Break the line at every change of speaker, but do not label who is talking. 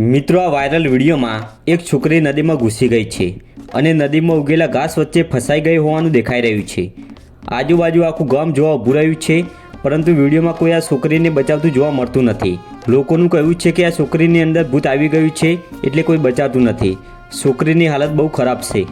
મિત્રો, આ વાયરલ વિડીયોમાં એક છોકરી નદીમાં ઘૂસી ગઈ છે અને નદીમાં ઉગેલા ઘાસ વચ્ચે ફસાઈ ગઈ હોવાનું દેખાઈ રહ્યું છે. આજુબાજુ આખું ગામ જોવા ઊભું રહ્યું છે, પરંતુ વિડીયોમાં કોઈ આ છોકરીને બચાવતું જોવા મળતું નથી. લોકોનું કહેવું છે કે આ છોકરીની અંદર ભૂત આવી ગયું છે, એટલે કોઈ બચાવતું નથી. છોકરીની હાલત બહુ ખરાબ છે.